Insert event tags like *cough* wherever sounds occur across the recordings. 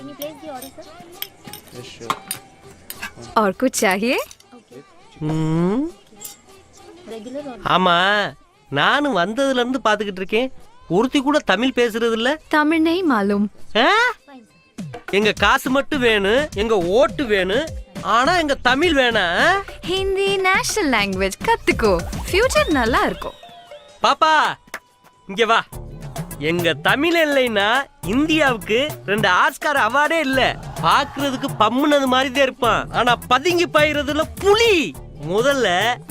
Can you place the order, sir? Yes, sure. और कुछ चाहिए ம், Regular order. ஆமா நானும் வந்ததுல இருந்து பாத்துக்கிட்டு இருக்கேன் ஒருத்தி கூட தமிழ் பேசுறது இல்ல तमिल नहीं मालूम ஆ? Fine, sir. எங்க காசு மட்டும் வேணும் எங்க ஓட்டு வேணும் ஆனா எங்க தமிழ் வேணாம் ஆ? ஹிந்தி நேஷனல் லாங்குவேஜ் கத்துக்கோ ஃபியூச்சர் நல்லா இருக்கும் பாப்பா இங்க வா எங்க தமிழ் இல்லைன்னா இந்தியாவுக்கு ரெண்டு ஆஸ்கார் அவார்டே இல்ல. பாக்குறதுக்கு பம்முனது மாதிரி தான் இருப்பான். ஆனா பதுங்கி பாயிறதுல புலி. முதல்ல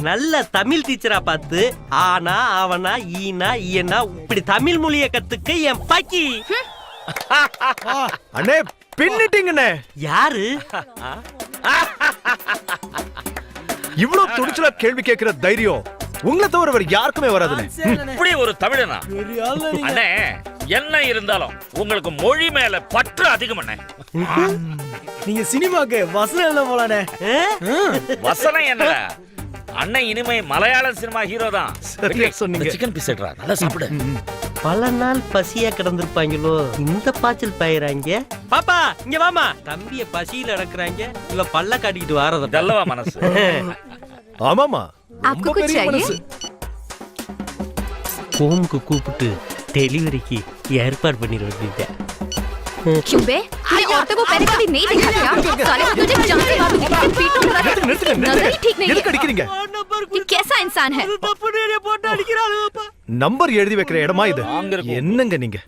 நல்ல தமிழ் டீச்சரா பார்த்து ஆனா அவனா ஈனா ஈயனா இப்படி தமிழ் மொழிய கத்துக்க என் பாக்கி. அண்ணே பின்னிட்டீங்கண்ணே. யாரு? இவ்வளவு துணிச்சலா கேள்வி கேட்கிற தைரியம். உங்களை தவிர வேற யாருக்குமே வராதுண்ணே இப்படி ஒரு தமிழனா? அண்ணே என்ன இருந்தாலும் உங்களுக்கு மொழி மேல பற்று அதிகம் அண்ணே. நீங்க சினிமாக்கு வசனம் எழுத போலானே வசனம் என்ன? அண்ணன் இனிமே மலையாள சினிமா ஹீரோ தான். சரியா சொன்னீங்க. சிக்கன் பீஸ் எடுறா நல்லா சாப்பிடு. பல நாள் பசியா கிடந்திருப்பாங்களோ? இந்த பாய்ச்சல் பயிராங்க பாப்பா இங்க வாமா தம்பிய பசியில அடக்குறாங்க இவ பல்ல காட்டிக்கிட்டு வாரத நல்லவா மனசு. ஆமாமா आपको ரொம்ப कुछ பெரிய चाहिए மனசு. ஹோம்க்கு கூப்பிட்டு டெலிவரிக்கு ஏற்பாடு பண்ணிட வேண்டியது क्यों बे तूने औरतों को पहले कभी नहीं देखा क्या साले मैं तुझे जानती मारूंगी तेरे पीठों पर நிறுத்துங்க, நிறுத்துங்க, नजर ही ठीक நிறுத்துங்க. नहीं எதுக்கு है அடிக்கிறீங்க ये कैसा इंसान है போட்டு அடிக்கிறாளுப்பா நம்பர் எழுதி வைக்கிற இடமா இது அங்க இருக்கும். என்னங்க நீங்க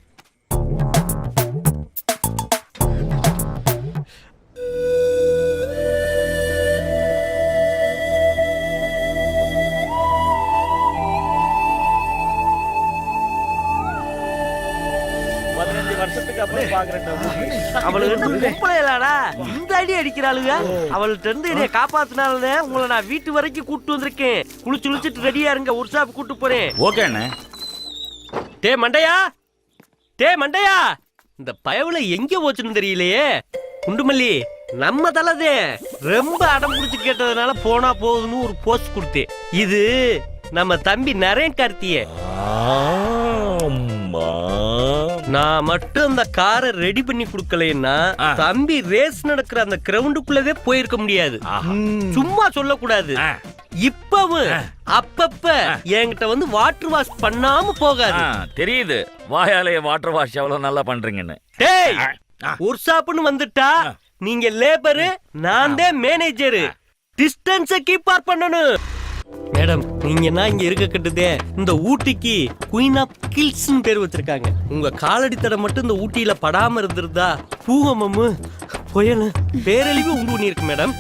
அப்புறம் பாக்குறேன் அவளுக்கு இல்லடா இந்த அடி அடிக்கிறாளுங்க அவள்கிட்ட இருந்து என்னைய காப்பாத்தினால உங்களை நான் வீட்டு வரைக்கும் கூட்டு வந்திருக்கேன். குளிச்சு குளிச்சுட்டு ரெடியா இருங்க ஒரு ஷாப் கூட்டு போறேன். ஓகே டே மண்டையா? டே மண்டையா? இந்த பயவுல எங்க போச்சுன்னு தெரியலையே. குண்டுமல்லி நம்ம தலதே. ரொம்ப அடம் பிடிச்சு கேட்டதுனால போனா போகுதுன்னு ஒரு போஸ்ட் கொடுத்தேன். இது நம்ம தம்பி நரேன் கார்த்தியே. ஆமா. நான் மட்டும் அந்த காரை ரெடி பண்ணி கொடுக்கலைன்னா. தம்பி ரேஸ் நடக்கிற அந்த கிரவுண்டுக்குள்ளவே போயிருக்க முடியாது. சும்மா சொல்லக்கூடாது. இப்பவும் அப்பப்ப என்கிட்ட வந்து வாட்டர் வாஷ் பண்ணாம போகாது. தெரியுது. வாயாலே வாட்டர் வாஷ் எவ்வளவு நல்லா பண்றீங்கன்னு. டேய் ஷாப்னு வந்துட்டா நீங்க லேபரு நான் தான் மேனேஜரு டிஸ்டன்ஸ கீப் பண்ணணும். மேடம் நீங்க என்ன இங்க இருக்க கட்டுதே? இந்த ஊட்டிக்கு குயின் ஆஃப் கில்ஸ்னு பேர் வச்சிருக்காங்க. உங்க காலடி தடம் மட்டும் இந்த ஊட்டியில படாம இருந்திருந்தா பூகமம்மு புயல் பேரழிவு உண்டு பண்ணிருக்கு மேடம்.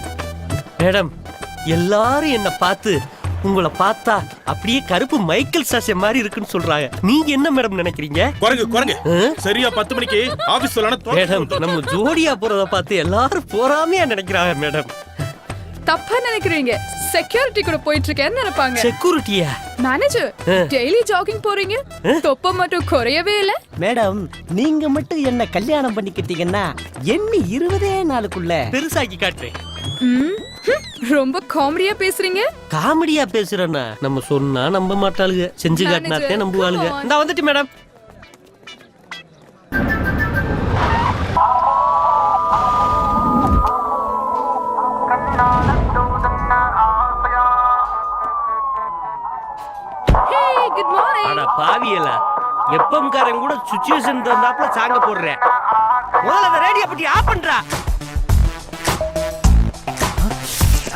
மேடம் எல்லாரும் என்ன பார்த்து உங்களை பார்த்தா அப்படியே கருப்பு மைக்கேல் சாசே மாதிரி இருக்குன்னு சொல்றாங்க. நீங்க என்ன மேடம் நினைக்கிறீங்க? குரங்கு குரங்கு? சரியா பத்து மணிக்கு ஆபீஸ் சொல்லணும் மேடம் நம்ம ஜோடியா போறத பார்த்து எல்லாரும் போறாமையா நினைக்கிறாங்க மேடம். தப்பா நினைக்கிறீங்க. செக்யூரிட்டி கூட போயிட்டு இருக்கேன்னு நினைப்பாங்க செக்யூரிட்டியா மேனேஜர் டெய்லி ஜாகிங் போறீங்க? தொப்ப மட்டும் குறையவே இல்ல? மேடம் நீங்க மட்டும் என்ன கல்யாணம் பண்ணிக்கிட்டீங்கன்னா எண்ணி இருபதே நாளுக்குள்ள. பெருசாக்கி காட்டுறேன். ரொம்ப காமெடியா பேசுறீங்க? காமெடியா பேசுறேன்னா நம்ம சொன்னா நம்ப மாட்டாளுங்க செஞ்சு காட்டினாத்தே நம்புவாளுங்க. இந்த வந்துட்டு மேடம் குட் மார்னிங் அட பாவியலா. எப்பம்காரன் கூட சுச்சுவேஷன் தந்தாப்புல சாங்க போடுறேன். முதல்ல அந்த ரேடியோ பத்தி ஆஃப் பண்றா.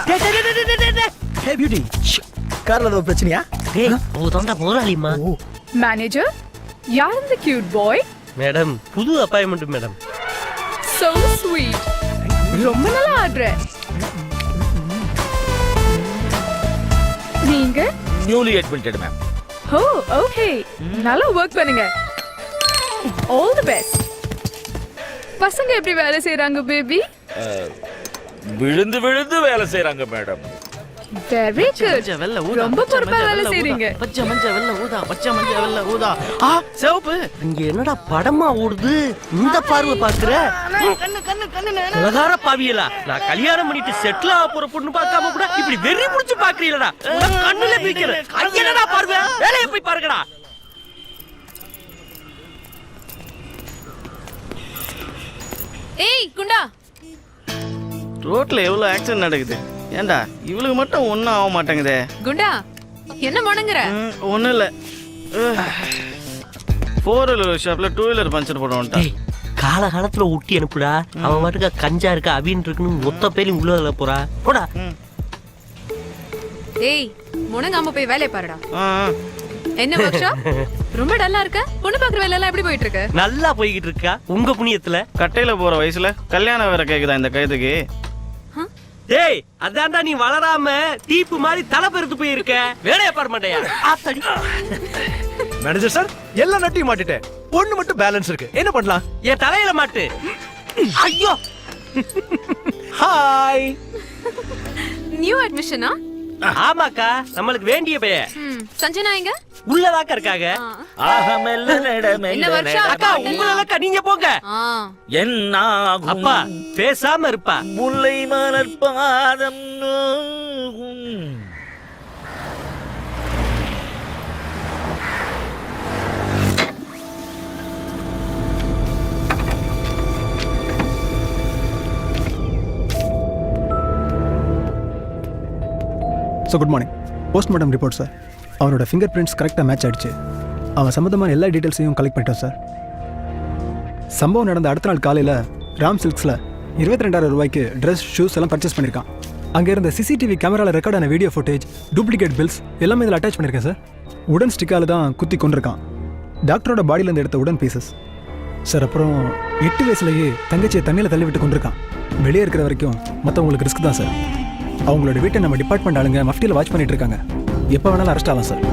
டேய், டேய், டேய், டேய், டேய், டேய். ஹே பியூட்டி கார்ல ஏதோ பிரச்சனையா? டேய் ஓ தாண்டா முதலாளிமா மேனேஜர் யார் இந்த கியூட் பாய் மேடம் புது அப்பாயின்மெண்ட் மேடம் சோ ஸ்வீட் ரொம்ப நல்லா ஆடுற. நீங்க? Newly admitted ma'am oh okay நல்லா ஒர்க் பண்ணுங்க. ஆல் தி பெஸ்ட் பசங்க எப்படி வேலை செய்றாங்க பேபி விழுந்து விழுந்து வேலை செய்றாங்க மேடம் வெரி குட் ரொம்ப பொறுப்பா வேலை செய்றீங்க. பச்சை மஞ்சள் வெள்ள ஊதா பச்சை மஞ்சள் வெள்ள ஊதா. ஆ சிவப்பு. இங்க என்னடா படமா ஓடுது? இந்த பார்வை பாக்குற உலகார பாவியலா. நான் கல்யாணம் பண்ணிட்டு செட்டில் ஆக போற பொண்ணு பார்க்காம கூட இப்படி வெறி புடிச்சு பாக்குறீங்களா கண்ணுல பிடிக்கிற என்னடா பார்வை? வேலையை போய் பாருங்கடா. ஏய் குண்டா. ரோட்ல எவ்வளவு ஆக்சிடென்ட் நடக்குது? ஏன்டா இவளுக்கு மட்டும் ஒன்றும் ஆக மாட்டேங்குதே. குண்டா என்ன முணங்குற ஒன்றும் இல்லை. ஃபோர் வீலர் ஷாப்பில் டூ வீலர் பஞ்சர் போட வந்துட்டான் டேய் காலகாலத்துல ஊட்டி அனுப்புடா. அவன் மட்டுக்க கஞ்சா இருக்கா அவின் இருக்குன்னு மொத்த பேரையும் உள்ள போறா. போடா. ஏய் முணங்காம போய் வேலையை பாருடா. என்ன ஒர்க் ஷாப் ரொம்ப டல்லா இருக்க? பொண்ணு பாக்குற வேலை எல்லாம் எப்படி போயிட்டு இருக்கு? நல்லா போய்கிட்டு இருக்கா உங்க புண்ணியத்துல? கட்டையில போற வயசுல கல்யாணம் வேற கேக்குதா இந்த கைதுக்கு டேய் அதான்டா நீ வளராம தீப்பு மாதிரி தலை பெருத்து போயிருக்க. வேலையை பாரு மாட்டேயா ஆத்தாடி மேனேஜர் சார் எல்லா நட்டையும் மாட்டிட்டேன். ஒண்ணு மட்டும் பேலன்ஸ் இருக்கு. என்ன பண்ணலாம்? என் தலையில மாட்டு. ஐயோ. ஹாய் நியூ அட்மிஷனா ஆமாக்கா நம்மளுக்கு வேண்டிய பைய சஞ்சனா எங்க? உள்ளதாக்கா இருக்காங்க என்ன அக்கா உங்களக்கா நீங்க போங்க. ஆ. என்னாகும்? அப்பா பேசாம இருப்பா. முல்லை மலர் பாதம் so good morning postmortem report sir அவனோட ஃபிங்கர் பிரிண்ட்ஸ் கரெக்டாக மேட்ச் ஆயிடுச்சு. அவன் சம்மந்தமான எல்லா டீட்டெயில்ஸையும் கலெக்ட் பண்ணிட்டோம் சார் சம்பவம் நடந்த அடுத்த நாள் காலையில் ராம் சில்க்ஸில் இருபத்தி ரெண்டாயிரம் ரூபாய்க்கு ட்ரெஸ் ஷூஸ் எல்லாம் பர்ச்சேஸ் பண்ணியிருக்கான் அங்கே இருந்த சிசிடிவி கேமராவில் ரெக்கார்டான வீடியோ ஃபுட்டேஜ் டூப்ளிகேட் பில்ஸ் எல்லாமே இதில் அட்டாச் பண்ணியிருக்கேன் சார் உடன் ஸ்டிக்கால தான் குத்தி கொண்டிருக்கான் டாக்டரோட பாடியிலேருந்து எடுத்த உடன் பீசஸ் சார் அப்புறம் எட்டு வயசுலேயே தங்கச்சியை தண்ணியில் தள்ளி விட்டு கொண்டிருக்கான் வெளியே இருக்கிற வரைக்கும் மற்றவங்களுக்கு ரிஸ்க் தான் சார் அவங்களோட வீட்டை நம்ம டிபார்ட்மெண்ட் ஆளுங்க மஃப்டியில் வாட்ச் பண்ணிட்டு இருக்காங்க. எப்போ வேணாலும் அரெஸ்ட் ஆகலாம் சார்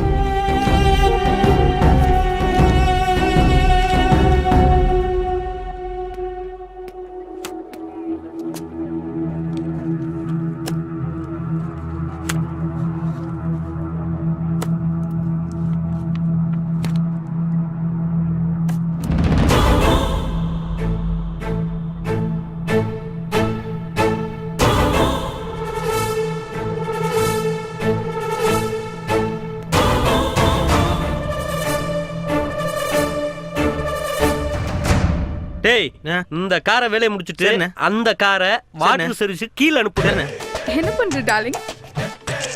இந்த காரை வேலையை முடிச்சிட்டு. அந்த காரை வாட்டர் சர்வீஸ் கீழ அனுப்புறேன் என்ன? பண்ற டார்லிங்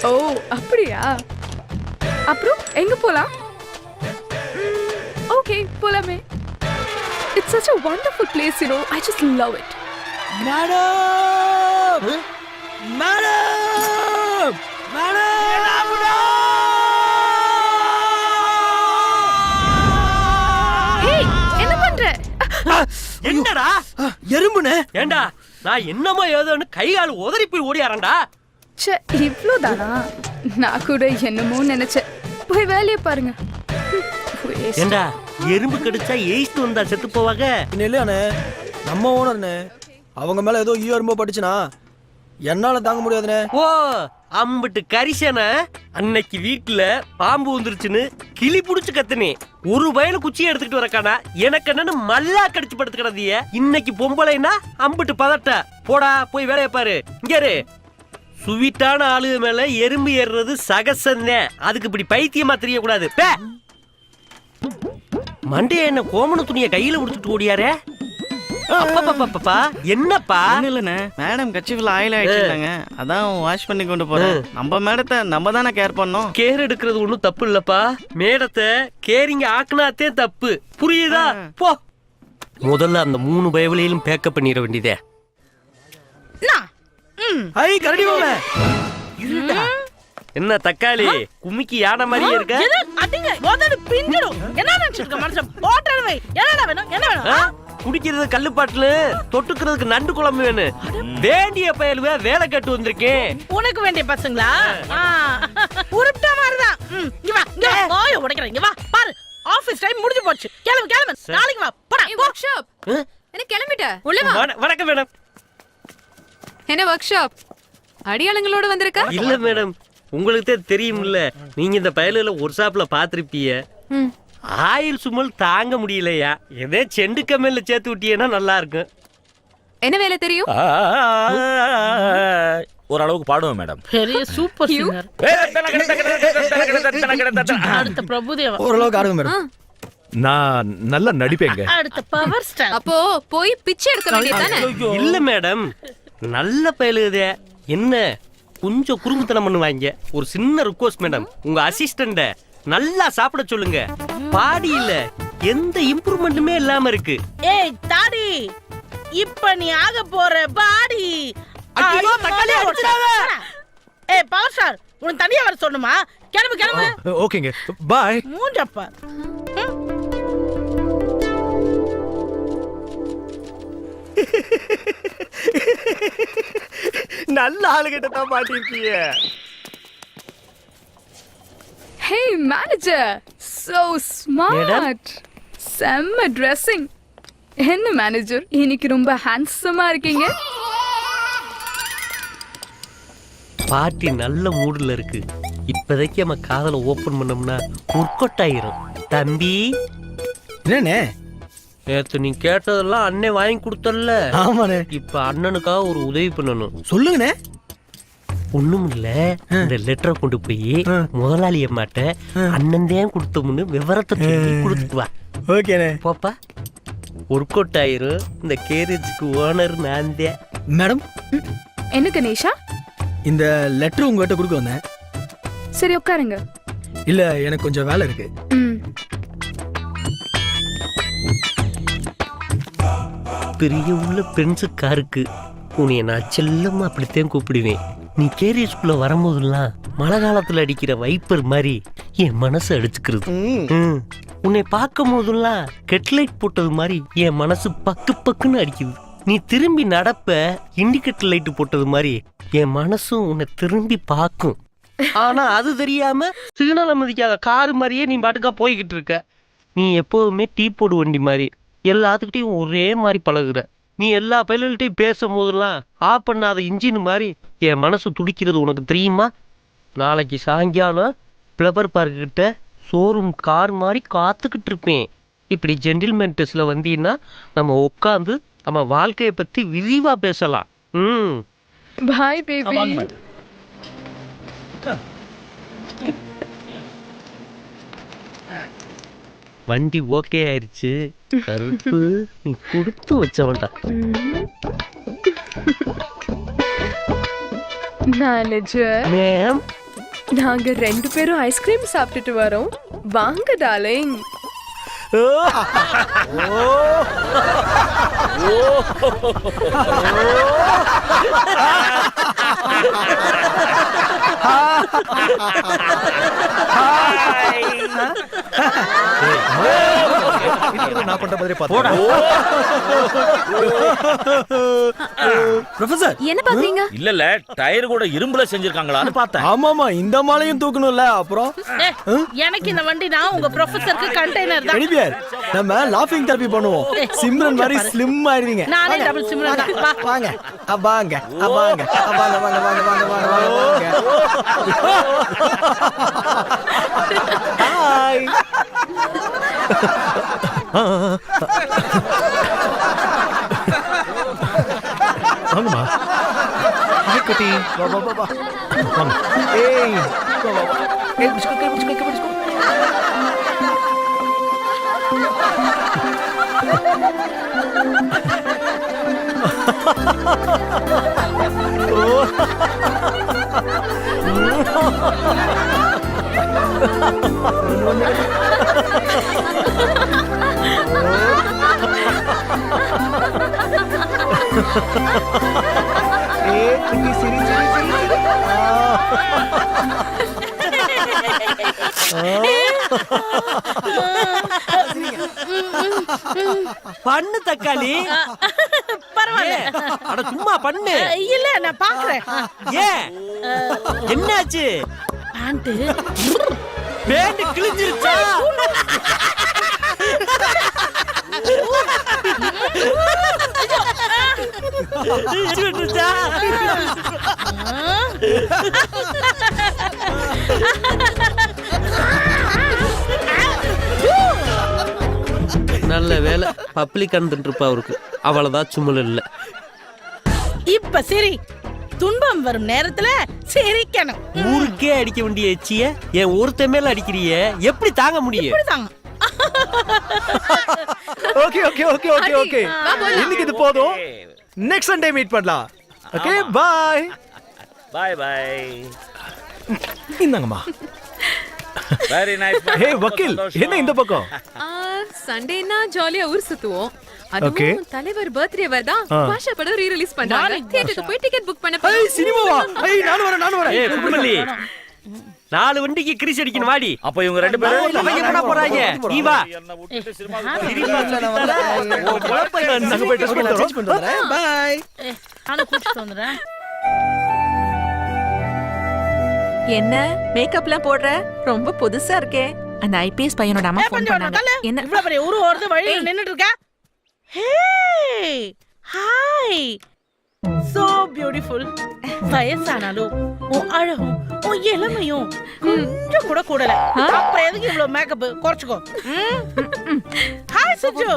ஓ அப்படியா? அப்புறம் எங்க போலாம்? ஓகே போலாமே. It's such a wonderful place you know. I just love it. ஏய் என்னடா? எறும்புனே ஏண்டா நான் என்னமோ ஏதோன்னு கை கால் உதறி போய் ஓடியாரண்டா ச்சே இவ்வளோதானா நான் கூட என்னமோ நினைச்சேன். போய் வேலையை பாருங்க. Waste. ஏண்டா எறும்பு கடிச்சா எயிஸ்ட் வந்தா செத்து போவாங்க? இல்லையாண்ணே நம்ம ஓனர்ண்ணே அவங்க மேலே ஏதோ ஈ எறும்போ பட்டுச்சுன்னா என்னால் தாங்க முடியாதுண்ணே. ஓ அம்பிட்டு கரிசன. அன்னைக்கு வீட்டுல பாம்பு வந்துருச்சுன்னு கிளி புடிச்சு கத்துனே. ஒரு வயல குச்சியை எடுத்துக்கிட்டு வரக்கானா எனக்கு என்னன்னு மல்லா கடிச்சு படுத்து கிடந்திய இன்னைக்கு பொம்பளைனா அம்பிட்டு பதட்ட. போடா போய் வேலையை பாரு. இங்கேரு சுவிட்டான ஆளுக மேல எறும்பு ஏறுறது சகசந்தே அதுக்கு இப்படி பைத்தியமா தெரியக்கூடாது. பே. மண்டைய என்ன கோமண துணியை கையில பிடிச்சிட்டு ஓடியாரே? அப்பப்பப்பப்பா என்னப்பா? ஒன்றும் இல்லைண்ணே. மேடம் கட்சிஃபில் ஆயில் ஆயிடுச்சுட்டாங்க அதான் வாஷ் பண்ணி கொண்டு போறேன். நம்ம மேடத்தை நம்ம தானே கேர் பண்ணோம். கேர் எடுக்கிறது ஒண்ணும் தப்பு இல்லப்பா. மேடத்தை கேரிங்க ஆக்குனாத்தே தப்பு. புரியுதா? போ. முதல்ல அந்த மூணு பயவிலையிலும் பேக்கப் பண்ணிட வேண்டியதே. ஐ கரடி என்ன தக்காளி? கும்மிக்கு யானை மாதிரியே இருக்க? அதிங்க முதல்ல பிஞ்சிடும். என்ன நினைச்சிருக்க மனுஷன்? என்னடா வேணும்? என்ன வேணும்? ஆ? குடிக்கிறது கல்லு பாட்டிலு தொட்டுக்கிறதுக்கு நண்டு குழம்பு வேணும் வேண்டிய பயலுவே வேலை கட்டு வந்திருக்கேன். உனக்கு வேண்டிய பசங்களா? ஆ. உருப்பிட்ட மாதிரிதான் இங்க வா இங்க வா. ஓய உடைக்கிறேன் இங்க வா. பாரு ஆபீஸ் டைம் முடிஞ்சு போச்சு. கிளம்பு கிளம்பு. நாளைக்கு வா. போடா ஒர்க் ஷாப் என்ன கிளம்பிட்ட? உள்ள வா. வணக்கம் மேடம் என்ன ஒர்க் ஷாப் அடியாளுங்களோட வந்திருக்க? இல்ல மேடம் உங்களுக்கு தெரியும்ல. நீங்க இந்த பயலுல ஒரு ஷாப்ல பாத்திருப்பீங்க. ஆயில் சுமல் தாங்க முடியலையா? எதே செண்டு கம்மியில சேர்த்து விட்டீங்கன்னா நல்லா இருக்கும் என்ன வேலை தெரியும்? ஆ, ஓரளவுக்கு பாடுவேன் மேடம். பெரிய சூப்பர் சிங்கர். அடுத்த பிரபுதேவா. ஓரளவுக்கு ஆடுங்க மேடம். நான் நல்லா நடிப்பேங்க. அடுத்த பவர் ஸ்டார் அப்போ போய் பிச்சை எடுக்க வேண்டியதானே இல்ல மேடம். நல்ல பயலுதே என்ன? கொஞ்சம் குறும்புத்தனம் பண்ணுவாங்க. ஒரு சின்ன ரிக்வஸ்ட் மேடம். உங்க அசிஸ்டண்ட நல்லா சாப்பிட சொல்லுங்க. பாடியில எந்த இம்ப்ரூவ்மெண்ட்டுமே இல்லாம இருக்கு. ஏய் தாடி இப்ப நீ ஆக போற பாடி. ஐயோ, தக்காளி அடிச்சிடாத. ஏய் பவர் ஸ்டார் உனக்கு தனியா வர சொல்லணுமா? கிளம்பு கிளம்பு. ஓகேங்க. பாய் மூஞ்சப்பா. *laughs* நல்ல ஆளுகிட்ட தான் மாட்டிருக்கீங்க ஹே மேனேஜர் சோ ஸ்மார்ட் செம்ம ட்ரெஸ்ஸிங் என்ன மேனேஜர் இன்னைக்கு ரொம்ப ஹேண்ட்ஸமா இருக்கீங்க பார்ட்டி நல்ல மூடுல இருக்கு. இப்போதைக்கு நம்ம காதலை ஓபன் பண்ணோம்னா ஒர்க் ஆயிரும். தம்பி? என்னண்ணே? நேத்து நீ கேட்டதெல்லாம் அண்ணே வாங்கி கொடுத்தல்ல. ஆமாண்ணே. இப்ப அண்ணனுக்காக ஒரு உதவி பண்ணணும். சொல்லுங்கண்ணே. ஒண்ணும் இல்ல இந்த லெட்டரை கொண்டு போய் முதலாளி அம்மாட்ட அண்ணன் தான் கொடுத்தோம்னு விவரத்தை கொடுத்துட்டு வா. ஓகேண்ணே. போப்பா. ஒர்க் அவுட் ஆயிரும். இந்த கேரேஜுக்கு ஓனர் நான் தான் மேடம் என்ன கணேஷா? இந்த லெட்டர் உங்ககிட்ட கொடுக்க வந்தேன். சரி உட்காருங்க. இல்ல எனக்கு கொஞ்சம் வேலை இருக்கு. பெரிய உள்ள பென்சுக்காருக்கு உன்னைய நான் செல்லமா அப்படித்தான் கூப்பிடுவேன். நீ கேரியஸ்குள்ள வரும்போதெல்லாம் மழை காலத்துல அடிக்கிற வைப்பர் மாதிரி என் மனசு அடிச்சுக்கிறது. ம். உன்னை பார்க்கும் போதெல்லாம் கெட்லைட் போட்டது மாதிரி என் மனசு பக்கு பக்குன்னு அடிக்குது. நீ திரும்பி நடப்ப இண்டிகேட்டர் லைட் போட்டது மாதிரி என் மனசும் உன்னை திரும்பி பார்க்கும். ஆனா அது தெரியாம சிக்னல் மதிக்காத கார் மாதிரியே நீ பாட்டுக்கா போய்கிட்டு இருக்க. நீ எப்போதுமே டீ போடு வண்டி மாதிரி. எல்லாத்துக்கிட்டையும் ஒரே மாதிரி பழகுற. நீ எல்லா பயில்கள்ட்டையும் பேசும்போதெல்லாம் ஆஃப் பண்ணாத இன்ஜின் மாதிரி என் மனசு துடிக்கிறது உனக்கு தெரியுமா? நாளைக்கு சாயங்காலம் ஃப்ளவர் பார்க் கிட்ட ஷோரூம் கார் மாதிரி காத்துக்கிட்டு இருப்பேன். இப்படி ஜென்டில்மேன் டெஸ்ட்ல வந்தீங்கன்னா நம்ம உட்காந்து நம்ம வாழ்க்கையை பத்தி விரிவா பேசலாம். ம். பாய் பேபி வண்டி ஓகே ஆயிருச்சு. கருப்பு நீ கொடுத்து வச்சவன்டா. மேனேஜர் மேம் நாங்க ரெண்டு பேரும் ஐஸ்கிரீம் சாப்பிட்டுட்டு வரோம். வாங்க டார்லிங் நான் பண்ற மாதிரி பார்த்தா ப்ரொஃபசர் என்ன பாக்குறீங்க? இல்ல டயர் கூட இரும்புல செஞ்சிருக்காங்களான்னு பார்த்தேன். ஆமாமா இந்த மாலையும் தூக்கணும்ல அப்புறம்? எனக்கு இந்த வண்டி தான் உங்க ப்ரொஃபசருக்கு கண்டெய்னர் தான். எனிபியர் நம்ம லாஃபிங் தெரப்பி பண்ணுவோம். சிம்ரன் மாதிரி ஸ்லிம் ஆயிருவீங்க. நானே டபுள் சிம்ரன் வாங்க. வாங்க. வாங்க. வாங்க. வாங்க வாங்க வாங்க வாங்க வாங்க ஹாய் வாங்கம்மா. ஹாய் குட்டி வா வா வா வா. ஏய் வா வா வா. ஏய் பிடிச்சுக்கோ கை பிடிச்சுக்கோ கை பிடிச்சுக்கோ ஏய் குட்டி சிரி சிரி சிரி சிரி பண்ணு தக்காளி. பரவாயில்ல? அட சும்மா பண்ணு. இல்ல நான் பாக்குறேன். ஏன் என்னாச்சு? பேண்ட் பேண்ட் கிழிஞ்சிருச்சா? கிழிஞ்சிருச்சா? நல்ல வேலை. பப்ளிக் இருந்துட்டு இருப்பா அவருக்கு. அவ்வளவுதான் சும்மல் இல்ல. இப்ப சரி. துன்பம் வரும் நேரத்துல சிரிக்கணும். ஊருக்கே அடிக்க வேண்டிய எச்சிய என் ஒருத்த மேல அடிக்கிறிய? எப்படி தாங்க முடியும்? இப்படிதாங்க *laughs* okay okay okay okay okay. இன்னைக்கு இது போதும். நெக்ஸ்ட் சண்டே மீட் பண்ணலாம். ஓகே பாய் பாய் பாய் இந்தாங்கம்மா. வெரி நைஸ் ஹே வக்கீல் என்ன இந்த பக்கம்? சண்டேனா ஜாலியா ஊர் சுத்துவோம். அதுவும் தலைவர் பர்த்டே வருதா. பாஷா படம் ரீ ரிலீஸ் பண்றாங்க. தியேட்டருக்கு போய் டிக்கெட் புக் பண்ண ஐய் சினிமாவா ஐய் நானும் வரேன் நானும் ஏ வரேன் குடுமல்லி நாலு வண்டிக்கு கிரிஸ் அடிக்கணும் வாடி. அப்ப இவங்க ரெண்டு பேரும் அவங்க என்னடா போறாங்க. நீ வா. நாங்க என்ன? மேக்கப்லாம் போடுற? ரொம்ப புதுசா இருக்கே. அந்த ஐபிஎஸ் பையனோட அம்மா ஃபோன் பண்ணாங்க. என்ன? இவ்வளவு பெரிய ஊரு ஓடுது வழியில நின்னுட்டு இருக்க. ஹே ஹாய் சோ பியூட்டிஃபுல் வயசானாலும் உன் அழகும் உன் இளமையும் கொஞ்சம் கூட கூடல. அப்புறம் எதுக்கு இவ்வளவு மேக்கப் குறைச்சுக்கோ. ஹாய் சுஜு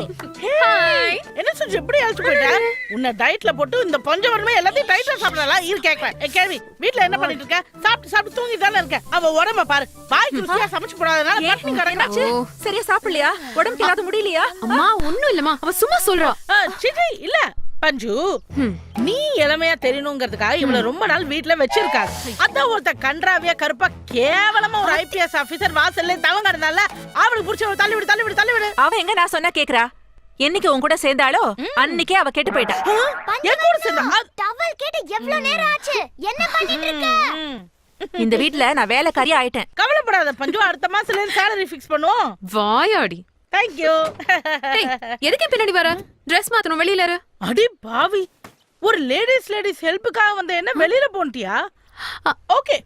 ஹாய் என்ன சுஜு இப்படி அழைச்சு போயிட்ட? உன்னை டயட்ல போட்டு இந்த பஞ்சவரமே எல்லாத்தையும் டயட்ல சாப்பிடலாம் இரு கேக்குறேன். ஏய், கேள்வி வீட்ல என்ன பண்ணிட்டு இருக்க? சாப்பிட்டு சாப்பிட்டு தூங்கி தானே இருக்க? அவ உடம்ப பாரு. வாய்க்கு ருசியா சமைச்சு போடாதனால பட்டினி கிடக்குறாச்சு சரியா சாப்பிடலையா? உடம்புக்கு இல்லாத முடியலையா? அம்மா ஒண்ணும் இல்லம்மா. அவ சும்மா சொல்றா. சிச்சி இல்ல. பஞ்சு நீ இளமையா தெரியணுங்கிறதுக்காக இவள ரொம்ப நாள் வீட்ல வச்சிருக்காங்க. அதான் ஒருத்த கன்றாவியா கருப்பா கேவலமா ஒரு ஐபிஎஸ் ஆபீசர் வாசல்ல தவங்க கிடந்தால அவளுக்கு புடிச்ச தள்ளி விடு தள்ளி விடு தள்ளி விடு அவ எங்க நான் சொன்னா கேக்குறா? என்னைக்கு உன் கூட சேர்ந்தாளோ? அன்னைக்கே அவ கெட்டு போயிட்டா. என் கூட சேர்ந்தா? டவல் கேட்டு எவ்வளவு நேரம் ஆச்சு? என்ன பண்ணிட்டு இருக்க. இந்த வீட்ல நான் வேலைக்காரி ஆயிட்டேன். கவலைப்படாத பஞ்சு அடுத்த மாசத்துல இருந்து salary ஃபிக்ஸ் பண்ணுவோம். வாயாடி. தேங்க்யூ டேய், எதுக்கு பின்னாடி வர? ட்ரெஸ் மாத்தணும் வெளியில இரு. அடி பாவி ஒரு லேடிஸ் லேடிஸ் ஹெல்ப்புக்காக வந்த என்ன வெளியில போன்ட்டியா? ஓகே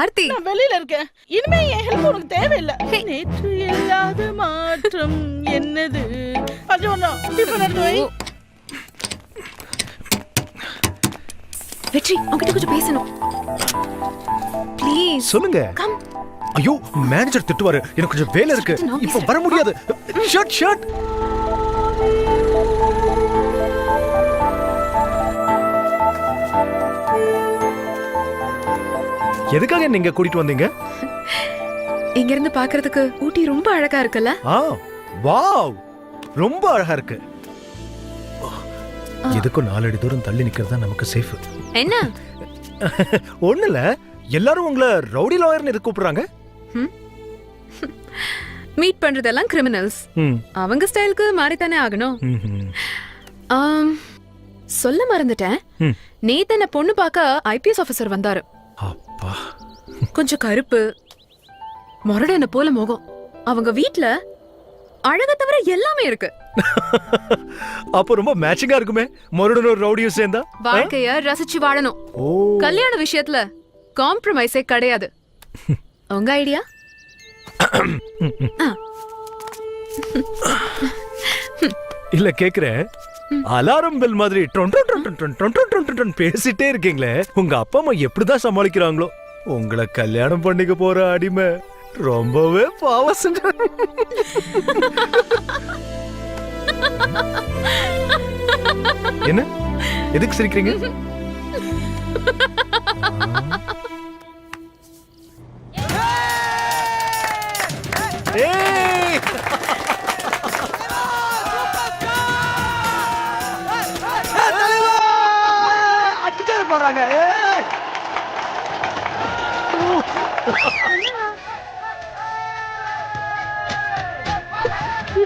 ஆர்த்தி. நான் வெளியில இருக்கேன். இனிமே என் ஹெல்ப் உனக்கு தேவையில்லை. நேற்று இல்லாத மாற்றம் என்னது? அது ஒண்ணும் டிஃபன் எடுத்து வை. வெற்றி உன்கிட்ட கொஞ்சம் பேசணும். ப்ளீஸ் சொல்லுங்க. கம் ஐயோ மேனேஜர் திட்டுவாரு. எனக்கு கொஞ்சம் வேலை இருக்கு. இப்போ வர முடியாது. ஷர்ட் ஷர்ட் எதுக்காக நீங்க கூட்டிட்டு வந்தீங்க? இங்க இருந்து பாக்குறதுக்கு ஊட்டி ரொம்ப அழகா இருக்குல்ல? ஆ வாவ்! ரொம்ப அழகா இருக்கு. எதுக்கும் நாலடி தூரம் தள்ளி நிக்கிறது தான் நமக்கு சேஃப் என்ன? *laughs* ஒண்ணு இல்ல. எல்லாரும் உங்களை ரவுடி லாயர்னு எது கூப்பிடுறாங்க? மீட் பண்றதெல்லாம் கிரிமினல்ஸ் ம். அவங்க ஸ்டைலுக்கு மாறித்தானே ஆகணும். சொல்ல மறந்துட்டேன். ம். நேத்து என்ன பொண்ணு பார்க்க ஐபிஎஸ் ஆபீசர் வந்தாரு. அப்பா. கொஞ்சம் கருப்பு. முரடன போல முகம். அவங்க வீட்ல அழக தவிர எல்லாமே இருக்கு. *laughs* அப்போ ரொம்ப மேட்சிங்கா இருக்குமே. மறுடன் ஒரு ரவுடியும் சேர்ந்தா? வாழ்க்கைய ரசிச்சு வாழணும். ஓ. கல்யாண விஷயத்துல காம்ப்ரமைஸே கிடையாது. *laughs* உங்க ஐடியா *laughs* இல்ல கேக்குறேன். அலாரம் பெல் மாதிரி பேசிட்டே இருக்கீங்களே? உங்க அப்பா அம்மா எப்படிதான் சமாளிக்கிறாங்களோ? உங்களை கல்யாணம் பண்ணிக்க போற அடிமை ரொம்பவே பாவம் என்ன? எதுக்கு சிரிக்கிறீங்க? போறாங்க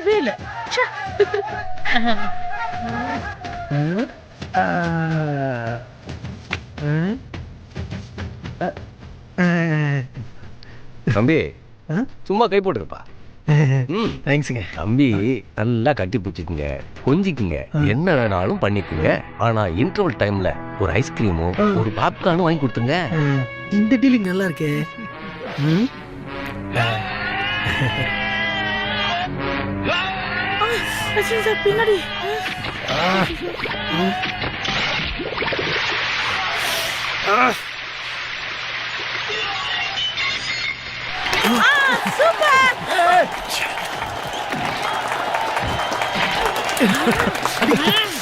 வேலை தம்பி சும்மா கை போட்டுருப்பா. தேங்க்ஸுங்க தம்பி நல்லா கட்டி பிடிச்சிக்குங்க. கொஞ்சிக்குங்க. என்ன வேணாலும் பண்ணிக்குங்க. ஆனா இன்டர்வல் டைம்ல ஒரு ஐஸ்கிரீமும் ஒரு பாப்கார்னும் வாங்கி கொடுத்துங்க இந்த டீலிங் நல்லா இருக்கே ம் ரஜினி சார் பின்னாடி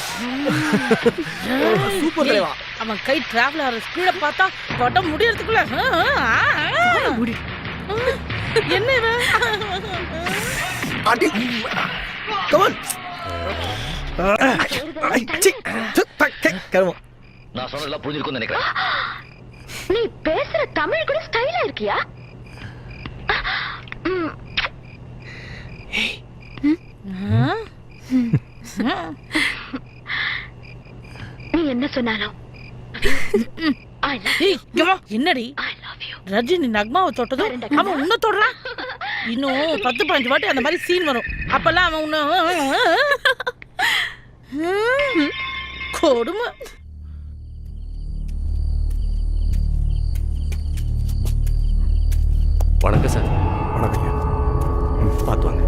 சூப்பர் தலைவா. அவன் கை டிராவல் ஆகிற ஸ்பீட பார்த்தா படம் முடியறதுக்குள்ள. என்ன இவன்? அடி கமான் கருமம். நான் சொன்னதெல்லாம் புரிஞ்சிருக்கும்னு நினைக்கிறேன். நீ பேசுற தமிழ் கூட ஸ்டைலா இருக்கியா? நீ என்ன சொன்னாலும். என்னடி. ரஜினி நக்மாவை தொட்டதும் அவன் உன்ன தொடுறான் இன்னும் பத்து பதினஞ்சு வாட்டி அந்த மாதிரி சீன் வரும் அப்பெல்லாம் அவன் உன்ன கொடுமை வணக்கம் சார். வணக்கம் ஐயா. பார்த்து வாங்க.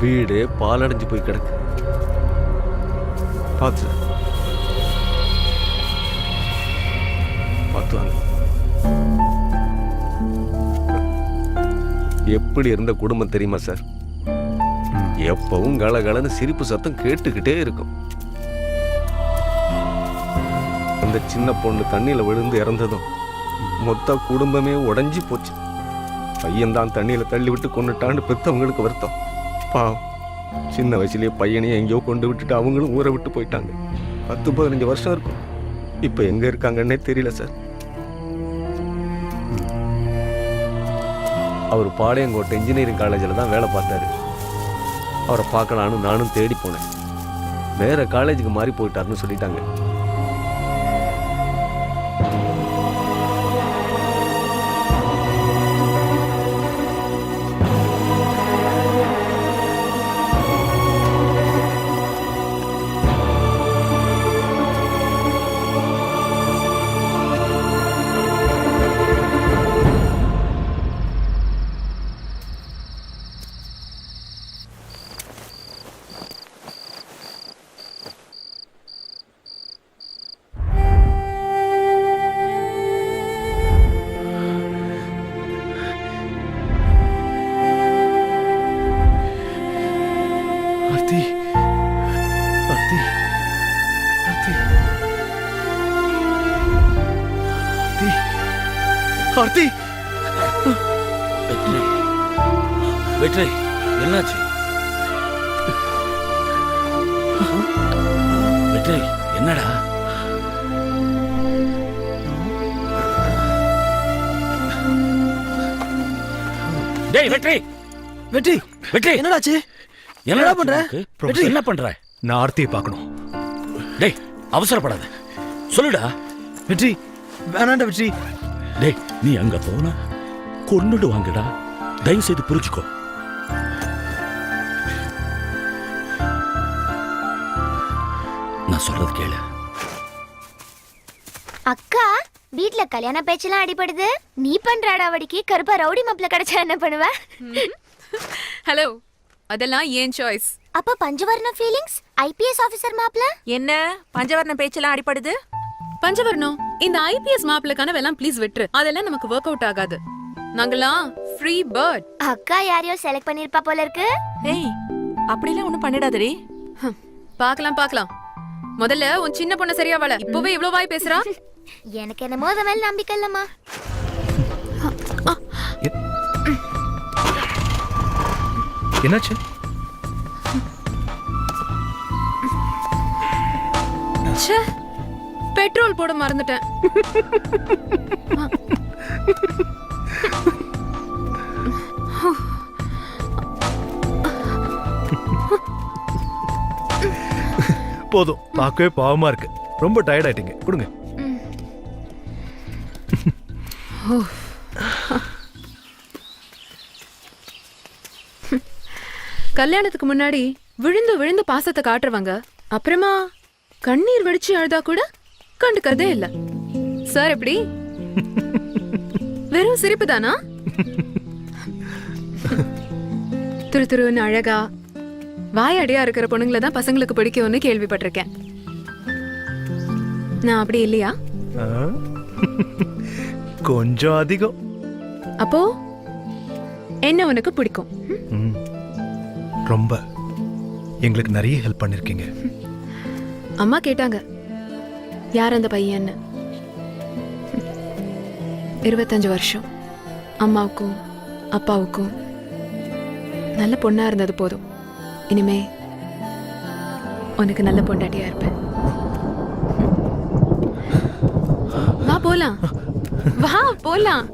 வீடு பாலடைஞ்சு போய் கிடக்கு. பார்த்து பார்த்து வாங்க. எப்படி இருந்த குடும்பம் தெரியுமா சார்? எப்பவும் கலகலன்னு சிரிப்பு சத்தம் கேட்டுக்கிட்டே இருக்கும். அந்த சின்ன பொண்ணு தண்ணியில் விழுந்து இறந்ததும் மொத்த குடும்பமே உடஞ்சி போச்சு. பையன் தான் தண்ணியில் தள்ளி விட்டு கொண்டுட்டான்னு பெத்தவங்களுக்கு வருத்தம். பாவம். சின்ன வயசுலேயே பையனையும் எங்கேயோ கொண்டு விட்டுட்டு அவங்களும் ஊரை விட்டு போயிட்டாங்க. பத்து பதினஞ்சு வருஷம் இருக்கும். இப்போ எங்கே இருக்காங்கன்னே தெரியல சார். அவர் பாளையங்கோட்டை இன்ஜினியரிங் காலேஜில் தான் வேலை பார்த்தாரு. அவரை பார்க்கலான்னு நானும் தேடி போனேன். வேறு காலேஜுக்கு மாறி போயிட்டாருன்னு சொல்லிட்டாங்க. வெற்றி. என்னடாச்சு? என்னடா பண்ற? வெற்றி. என்ன பண்ற? நான் ஆர்த்தியை பார்க்கணும். டேய் அவசரப்படாத. சொல்லுடா. வெற்றி வேணாண்டா வெற்றி. டேய் நீ அங்க போன கொன்னுடுவாங்கடா. தயவு செய்து புரிஞ்சுக்கோ. நான் சொல்றது கேளு. அக்கா வீட்ல கல்யாண பேச்செல்லாம் அடிபடுது. நீ பண்ற அடாவடிக்கு கருப்பா ரவுடி மாப்பிள்ள கிடைச்சா என்ன பண்ணுவ? ஹலோ அதெல்லாம் ஏன் சாய்ஸ் அப்ப பஞ்சவர்ண ஃபீலிங்ஸ் ஐபிஎஸ் ஆபீசர் மாப்பிள்ள என்ன? பஞ்சவர்ண பேச்செல்லாம் அடிப்படுது பஞ்சவர்ணம் இந்த ஐபிஎஸ் மாப்பிள்ள கனவெல்லாம் ப்ளீஸ் விட்டுரு. அதெல்லாம் நமக்கு ஒர்க் அவுட் ஆகாது. நாங்கெல்லாம் ஃப்ரீ பேர்ட் அக்கா யாரையோ செலக்ட் பண்ணிருப்பா போல இருக்கு. ஏய் அப்படிலாம் ஒண்ணும் பண்ணிடாதடி. பார்க்கலாம் பார்க்கலாம். முதல்ல உன் சின்ன பொண்ணு சரியா வள. இப்பவே இவ்ளோ வாய் பேசுறா? *laughs* எனக்கு என்னமோ அத மேல நம்பிக்கை இல்லம்மா. என்னாச்சு? ச்சே பெட்ரோல் போட மறந்துட்டேன். போதும் பார்க்கவே பாவமா இருக்கு. ரொம்ப டயர்ட் ஆயிட்டீங்க. கொடுங்க. *laughs* கல்யாணத்துக்கு முன்னாடி விழுந்து விழுந்து பாசத்தை காட்டுறவங்க. அப்புறமா கண்ணீர் வடிச்சு அழுதா கூட கண்டுக்கறதே இல்ல. சார் எப்படி? வெறும் சிரிப்பு தானா? துரு துருன்னு அழகா வாயடியா இருக்கிற பொண்ணுங்களை தான் பசங்களுக்கு பிடிக்கும்னு கேள்விப்பட்டிருக்கேன். நான் அப்படி இல்லையா? கொஞ்சம் அதிகம். அப்போ என்ன உனக்கு பிடிக்கும். ரொம்ப. எங்களுக்கு நிறைய ஹெல்ப் பண்ணிருக்கீங்க. அம்மா கேட்டாங்க. யார் அந்த பையன்னு? இருபத்தஞ்சு வருஷம். அம்மாவுக்கும் அப்பாவுக்கும். நல்ல பொண்ணா இருந்தது போதும். இனிமே உனக்கு நல்ல பொண்டாட்டியா இருப்பேன். வா போலாம். வா போலாம்.